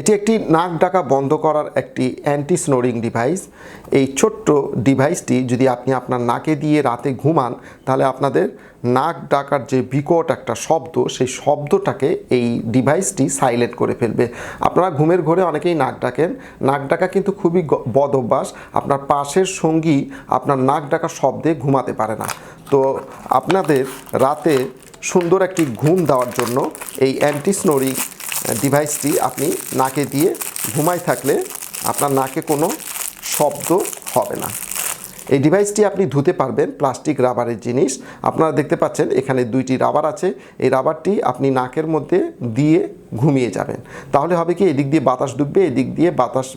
এটি একটি নাক ডাকা বন্ধ করার একটি অ্যান্টি স্নোরিং ডিভাইস এই ছোট্ট ডিভাইসটি যদি আপনি আপনার নাকে দিয়ে রাতে ঘুমান, তাহলে আপনাদের নাক ডাকার যে বিকট একটা শব্দ, সেই শব্দটাকে এই ডিভাইসটি সাইলেন্ট করে ফেলবে। আপনারা ঘুমের ঘরে অনেকেই নাক ডাকেন। নাক ডাকা কিন্তু খুবই বদ অভ্যাস। আপনার পাশের সঙ্গী আপনার নাক ডাকা শব্দে ঘুমাতে পারে না। তো আপনাদের রাতে সুন্দর একটি ঘুম দেওয়ার জন্য এই অ্যান্টি স্নোরিং ডিভাইসটি আপনি নাকে দিয়ে ঘুমাই থাকলে আপনার নাকে কোনো শব্দ হবে না। এই ডিভাইসটি আপনি ধুতে পারবেন প্লাস্টিক রাবারের জিনিস। আপনারা দেখতে পাচ্ছেন, এখানে দুইটি রাবার আছে। এই রাবারটি আপনি নাকের মধ্যে দিয়ে ঘুমিয়ে যাবেন। তাহলে হবে কি, এদিক দিয়ে বাতাস ডুববে এদিক দিয়ে বাতাস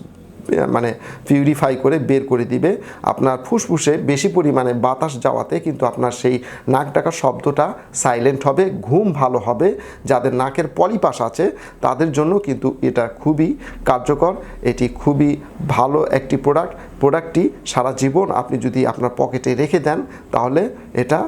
মানে পিউরিফাই করে বের করে দিবে। আপনার ফুসফুসে বেশি পরিমাণে বাতাস যাওয়াতে কিন্তু আপনার সেই নাক ডাকার শব্দটা সাইলেন্ট হবে, ঘুম ভালো হবে। যাদের নাকের পলিপাস আছে, তাদের জন্য কিন্তু এটা খুবই কার্যকর। এটি খুবই ভালো একটি প্রোডাক্ট প্রোডাক্টটি সারা জীবন আপনি যদি আপনার পকেটে রেখে দেন, তাহলে এটা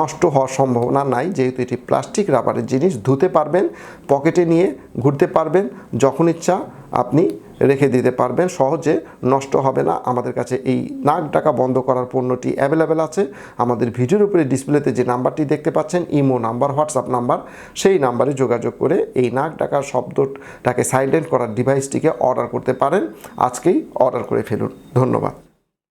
নষ্ট হওয়ার সম্ভাবনা নাই। যেহেতু এটি প্লাস্টিক রাবারের জিনিস, ধুতে পারবেন পকেটে নিয়ে ঘুরতে পারবেন। যখন ইচ্ছা, আপনি রেখে দিতে পারবেন। সহজে নষ্ট হবে না। আমাদের কাছে এই নাক ডাকা বন্ধ করার পণ্যটি অ্যাভেলেবেল আছে। আমাদের ভিডিওর উপরে ডিসপ্লেতে যে নাম্বারটি দেখতে পাচ্ছেন, ইমো নাম্বার, হোয়াটসঅ্যাপ নাম্বার, সেই নাম্বারে যোগাযোগ করে এই নাক ডাকার শব্দটাকে সাইলেন্ট করার ডিভাইসটিকে অর্ডার করতে পারেন। আজকেই অর্ডার করে ফেলুন। ধন্যবাদ।